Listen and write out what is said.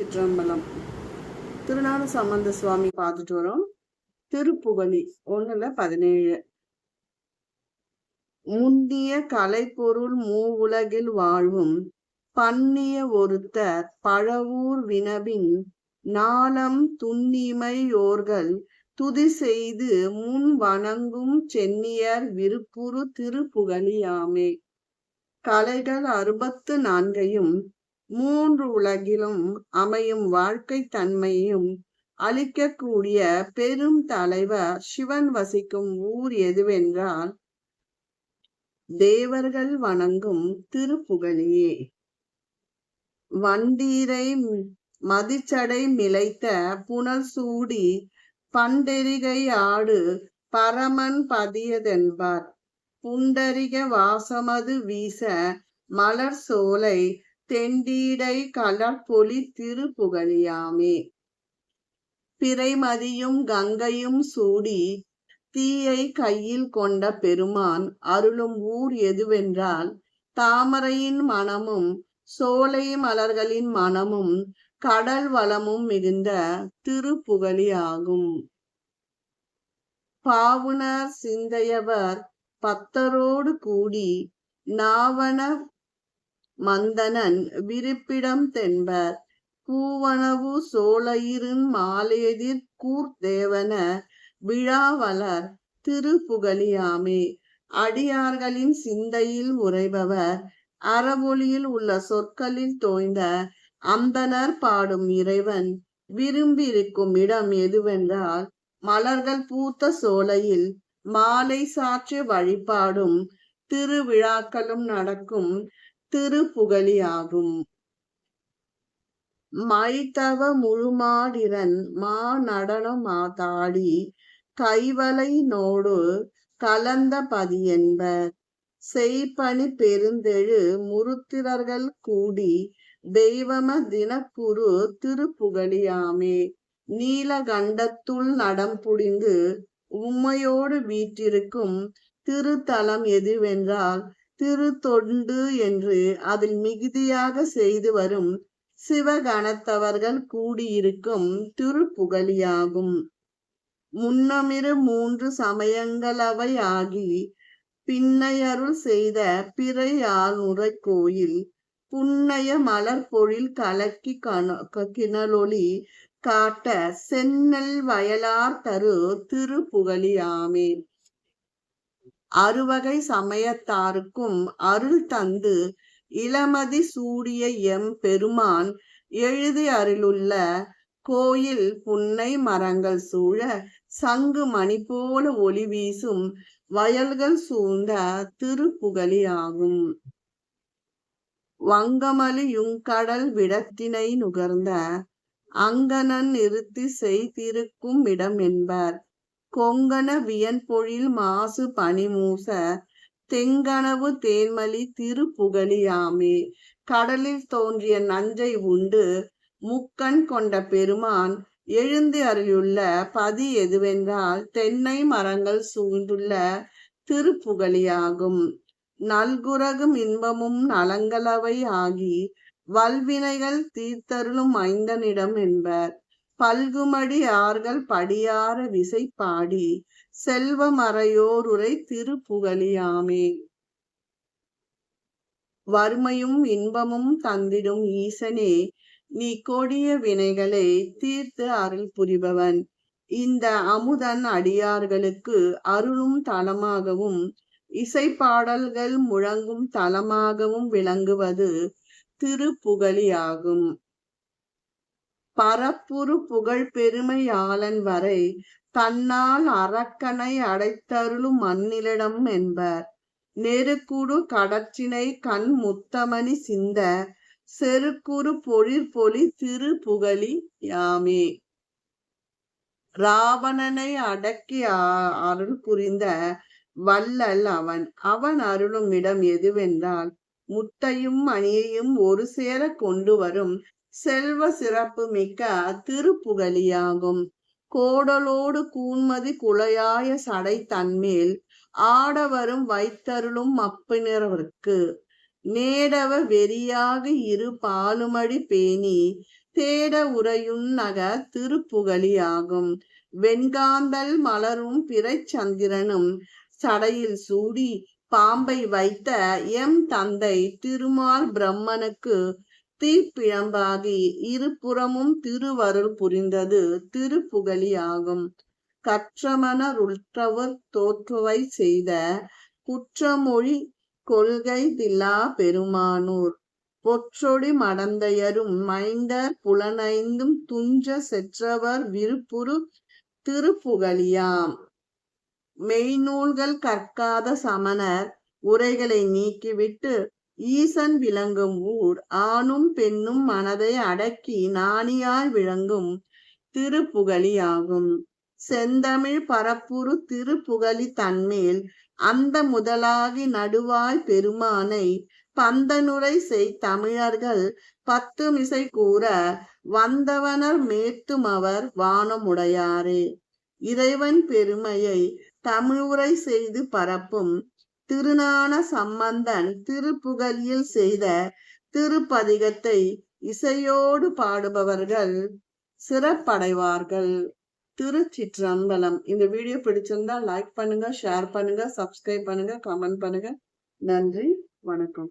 சிற்றம்பலம். திருநாடு சம்பந்த சுவாமி பார்த்துட்டு வரோம். திருப்புகழி ஒண்ணுல பதினேழு. முந்திய கலைப்பொருள் மூவுலகில் வாழ்வும் பன்னிய ஒருத்தர் பழவூர் வினவின் நாளம் துன்னிமையோர்கள் துதி செய்து முன் வணங்கும் சென்னியர் விருப்புரு திருப்புகழியாமே. கலைகள் அறுபத்து நான்கையும் மூன்று உலகிலும் அமையும் வாழ்க்கை தன்மையும் அளிக்கக்கூடிய பெரும் தலைவர் சிவன் வசிக்கும் ஊர் எதுவென்றால் தேவர்கள் வணங்கும் திருப்புகழியே வண்டீரை மதிச்சடை மிளைத்த புனல் சூடி பண்டெரிகை ஆடு பரமன் பதியதென்பார். புண்டரிக வாசமது வீச மலர் சோலை தெண்டீடை கலர்பொலி திருப்புகழியாமே. பிறைமதியும் கங்கையும் சூடி தீயை கையில் கொண்ட பெருமான் அருளும் ஊர் எதுவென்றால் தாமரையின் மனமும் சோலை மலர்களின் மனமும் கடல் வளமும் மிகுந்த திருப்புகழி ஆகும் பாவுணர் சிந்தையவர் பத்தரோடு கூடி நாவன மந்தனன் விருப்பிடம் தென்பர். பூவனவு சோலையிரின் மாலேதிர் கூர்தேவன விழாவலர் திருப்புகழியாமே. அடியார்களின் சிந்தையில் உறைபவர் அறவொளியில் உள்ள சொற்களில் தோய்ந்த அந்தனர் பாடும் இறைவன் விரும்பியிருக்கும் இடம் எதுவென்றால் மலர்கள் பூத்த சோலையில் மாலை சாற்றி வழிபாடும் திருவிழாக்களும் நடக்கும் திருப்புகழியாகும். மைத்தவ முழுமாடிரன் மா நடனம் மாதாடி கைவலை நோடு கலந்த பதியென்பர் செய்பணி பெருந்தெழு முருத்திரர்கள் கூடி தெய்வம தினக்குரு திருப்புகழியாமே. நீலகண்டத்துள் நடம் புடிந்து உம்மையோடு வீற்றிருக்கும் திருத்தலம் எதுவென்றால் திருத்தொண்டு என்று அதில் மிகுதியாக செய்து வரும் சிவகணத்தவர்கள் கூடியிருக்கும் திருப்புகழியாகும். முன்னமிரு மூன்று சமயங்களவை ஆகி பின்னையருள் செய்த பிறையால் கோயில் புன்னைய மலர் பொழில் கலக்கி கிணலொளி காட்ட சென்னல் வயலார் தரு திருப்புகழியாமே. அறுவகை சமயத்தாருக்கும் அருள் தந்து இளமதி சூடிய எம் பெருமான் எழுதி அருளுள்ள கோயில் புன்னை மரங்கள் சூழ சங்கு மணி போல ஒளி வீசும் வயல்கள் சூழ்ந்த திருப்புகலியாகும் வங்கமலி யுங்கடல் விடத்தினை நுகர்ந்த அங்கனன் நிறுத்தி செய்திருக்கும் இடம் என்பர். கொங்கண வியன்பொழில் மாசு பனிமூச தெங்கனவு தேன்மலி திருப்புகழியாமே கடலில் தோன்றிய நஞ்சை உண்டு முக்கண் கொண்ட பெருமான் எழுந்து அருளியுள்ள பதி எதுவென்றால் தென்னை மரங்கள் சூழ்ந்துள்ள திருப்புகழியாகும் நல்குரகும் இன்பமும் நலங்களவை ஆகி வல்வினைகள் தீர்த்தருளும் ஐந்தனிடம் என்பர். பல்குமடி ஆர்கள் படியார விசை பாடி செல்வமறையோருரை திருப்புகழியாமே. வறுமையும் இன்பமும் தந்திடும் ஈசனே நீ கொடிய வினைகளை தீர்த்து அருள் புரிபவன். இந்த அமுதன் அடியார்களுக்கு அருளும் தலமாகவும் இசைப்பாடல்கள் முழங்கும் தலமாகவும் விளங்குவது திருப்புகழியாகும். பரப்புரு புகழ் பெருமையாளன் வரை தன்னால் அரக்கனை அடைத்தருளும் மண்ணிலிடம் என்பர். நெருக்குடு கடற்றினை கண் முத்தமணி சிந்த செருக்குறு பொழிற்பொலி புகழி யாமே. ராவணனை அடக்கி அருள் புரிந்த வல்லல் அவன். அவன் அருளும் இடம் எதுவென்றால் முத்தையும் மணியையும் ஒரு சேர கொண்டு வரும் செல்வ சிறப்பு மிக்க திருப்புகழியாகும். கோடலோடு கூன்மதி குலையாய சடை தன்மேல் ஆடவரும் வைத்தருளும் அப்பினருக்கு நேடவ வெறியாக இரு பாலுமடி பேணி தேட உரையுன்னக திருப்புகழியாகும். வெண்காந்தல் மலரும் பிறைச்சந்திரனும் சடையில் சூடி பாம்பை வைத்த எம் தந்தை திருமால் பிரம்மனுக்கு தீப்பிழம்பாகி இருபுறமும் திருவருள் புரிந்தது திருப்புகழியாகும். கற்றமணருற்றவர் தோற்றுவை செய்த குற்றமொழி கொள்கை தில்லா பெருமானூர். பொற்றொடி மடந்தையரும் மைந்தர் புலனைந்தும் துஞ்ச செற்றவர் விருப்புரு திருப்புகழியாம். மெய்நூல்கள் கற்காத சமணர் உரைகளை நீக்கிவிட்டு ஈசன் விளங்கும் ஊர் ஆணும் பெண்ணும் மனதை அடக்கி நாணியாய் விளங்கும் திருப்புகழியாகும் செந்தமிழ் பரப்புரு திருப்புகழி தன்மேல் அந்த முதலாகி நடுவாய் பெருமானை பந்தனுரை செய் தமிழர்கள் பத்து மிசை கூற வந்தவனர் மேத்தும் அவர் வானமுடையாரே இறைவன் பெருமையை தமிழுரை செய்து பரப்பும் திருநான சம்பந்தன் திருப்புகழியில் செய்த திருப்பதிகத்தை இசையோடு பாடுபவர்கள் சிறப்படைவார்கள். திருச்சிற்றம்பலம். இந்த வீடியோ பிடிச்சிருந்தா லைக் பண்ணுங்க ஷேர் பண்ணுங்க சப்ஸ்கிரைப் பண்ணுங்க கமெண்ட் பண்ணுங்க. நன்றி வணக்கம்.